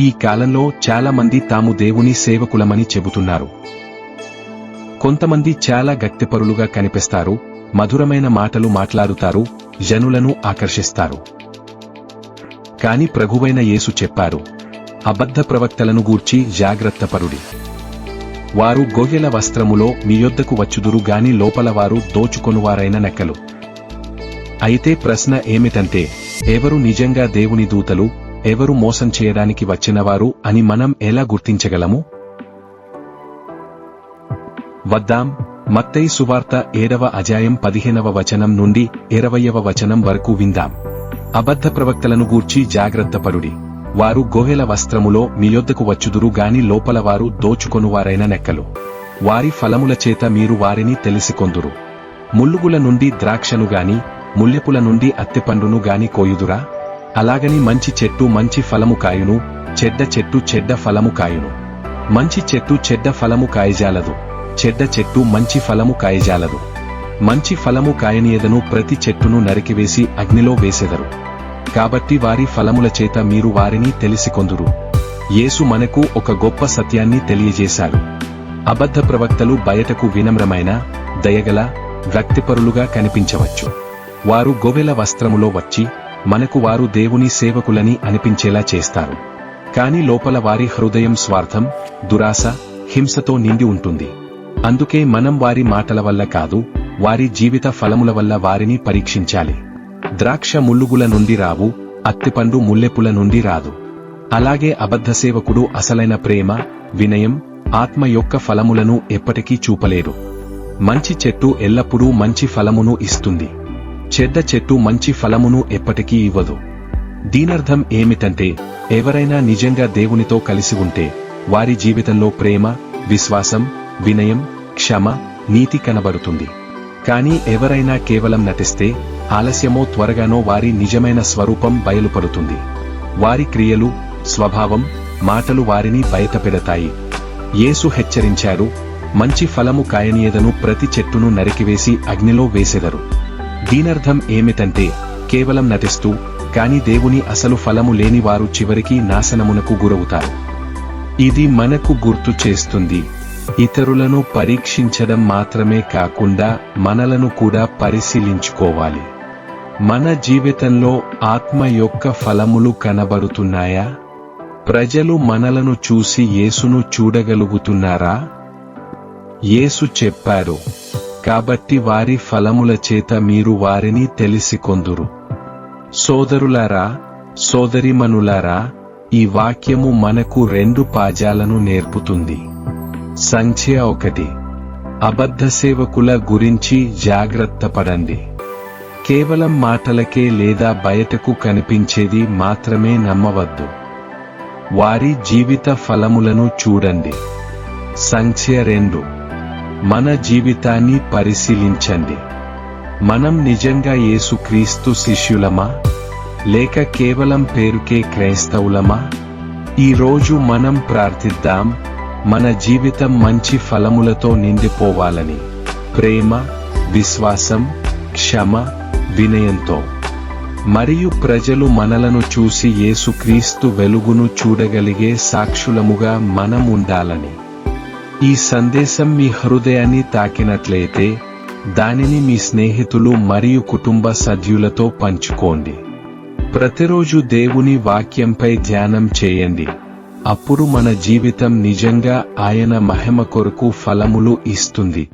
ఈ కాలంలో చాలా మంది తాము దేవుని సేవకులమని చెబుతున్నారు. కొంతమంది చాలా గక్తిపరులుగా కనిపిస్తారు మధురమైన మాటలు మాట్లాడుతారు జనులను ఆకర్షిస్తారు. కాని ప్రభువైన యేసు చెప్పారు అబద్ధ ప్రవక్తలను గూర్చి జాగ్రత్తపరుడి వారు గొయ్యల వస్త్రములో మీ యొద్దకు వచ్చుదురు గాని లోపల వారు దోచుకొనువారైన నెక్కలు. అయితే ప్రశ్న ఏమిటంటే ఎవరు నిజంగా దేవుని దూతలు? ఎవరు మోసం చేయడానికి వచ్చినవారు అని మనం ఎలా గుర్తించగలము? వద్దాం. మత్తయి సువార్త ఏడవ అజాయం పదిహేనవ వచనం నుండి ఇరవయవ వచనం వరకు విందాం. అబద్ధ ప్రవక్తలను గూర్చి జాగ్రత్తపరుడి వారు గోహెల వస్త్రములో మీ యొద్దకు వచ్చుదురు గాని లోపల వారు దోచుకొనువారైన నెక్కలు. వారి ఫలముల చేత మీరు వారిని తెలిసికొందురు. ముల్లుగుల నుండి ద్రాక్షను గాని ముల్లెపుల నుండి అత్తెపండును గాని కోయుదురా? అలాగని మంచి చెట్టు మంచి ఫలము కాయును చెడ్డ చెట్టు చెడ్డ ఫలము కాయును. మంచి చెట్టు చెడ్డ ఫలము కాయజాలదు చెడ్డ చెట్టు మంచి ఫలము కాయజాలదు. మంచి ఫలము కాయనియదను ప్రతి చెట్టును నరికివేసి అగ్నిలో వేసెదరు. కాబట్టి వారి ఫలముల చేత మీరు వారిని తెలిసికొందురు. యేసు మనకు ఒక గొప్ప సత్యాన్ని తెలియజేశాడు. అబద్ధ ప్రవక్తలు బయటకు వినమ్రమైన దయగల వ్యక్తిపరులుగా కనిపించవచ్చు. వారు గొవెల వస్త్రములో వచ్చి మనకు వారు దేవుని సేవకులని అనిపించేలా చేస్తారు. కాని లోపల వారి హృదయం స్వార్థం దురాశ హింసతో నిండి ఉంటుంది. అందుకే మనం వారి మాటల వల్ల కాదు వారి జీవిత ఫలముల వల్ల వారిని పరీక్షించాలి. ద్రాక్ష ముల్లుగుల నుండి రావు అత్తిపండు ముల్లెపుల నుండి రాదు. అలాగే అబద్ధ సేవకుడు అసలైన ప్రేమ వినయం ఆత్మ యొక్క ఫలములను ఎప్పటికీ చూపలేరు. మంచి చెట్టు ఎల్లప్పుడూ మంచి ఫలమును ఇస్తుంది. చెడ్డ చెట్టు మంచి ఫలమును ఎప్పటికీ ఇవ్వదు. దీనర్థం ఏమిటంటే ఎవరైనా నిజంగా దేవునితో కలిసి ఉంటే వారి జీవితంలో ప్రేమ విశ్వాసం వినయం క్షమ నీతి కనబడుతుంది. కానీ ఎవరైనా కేవలం నటిస్తే ఆలస్యమో త్వరగానో వారి నిజమైన స్వరూపం బయలుపడుతుంది. వారి క్రియలు స్వభావం మాటలు వారిని బయటపెడతాయి. యేసు హెచ్చరించారు మంచి ఫలము కాయనీయదను ప్రతి చెట్టును నరికివేసి అగ్నిలో వేసెదరు. దీనర్థం ఏమిటంటే కేవలం నటిస్తూ కాని దేవుని అసలు ఫలము లేని వారు చివరికి నాశనమునకు గురవుతారు. ఇది మనకు గుర్తు చేస్తుంది. ఇతరులను పరీక్షించడం మాత్రమే కాకుండా మనలను కూడా పరిశీలించుకోవాలి. మన జీవితంలో ఆత్మ యొక్క ఫలములు కనబడుతున్నాయా? ప్రజలు మనలను చూసి యేసును చూడగలుగుతున్నారా? యేసు చెప్పారు కాబట్టి వారి ఫలముల చేత మీరు వారిని తెలిసికొందురు. సోదరులారా సోదరిమనులారా ఈ వాక్యము మనకు రెండు పాజాలను నేర్పుతుంది. సంఖ్య ఒకటి. అబద్ధ సేవకుల గురించి జాగ్రత్త పడండి కేవలం మాటలకే లేదా బయటకు కనిపించేది మాత్రమే నమ్మవద్దు. వారి జీవిత ఫలములను చూడండి. సంఖ్య రెండు. మన జీవితాన్ని పరిశీలించండి. మనం నిజంగా యేసుక్రీస్తు శిష్యులమా? లేక కేవలం పేరుకే క్రైస్తవులమా? ఈ రోజు మనం ప్రార్థిద్దాం మన జీవితం మంచి ఫలములతో నిండిపోవాలని. ప్రేమ విశ్వాసం క్షమ వినయంతో. మరియు ప్రజలు మనలను చూసి యేసుక్రీస్తు వెలుగును చూడగలిగే సాక్షులముగా మనం ఉండాలని. ఈ సందేశం మీ హృదయాన్ని తాకినట్లయితే దానిని మీ స్నేహితులు మరియు కుటుంబ సభ్యులతో పంచుకోండి. ప్రతిరోజు దేవుని వాక్యంపై ధ్యానం చేయండి. అప్పుడు మన జీవితం నిజంగా ఆయన మహిమ కొరకు ఫలములు ఇస్తుంది.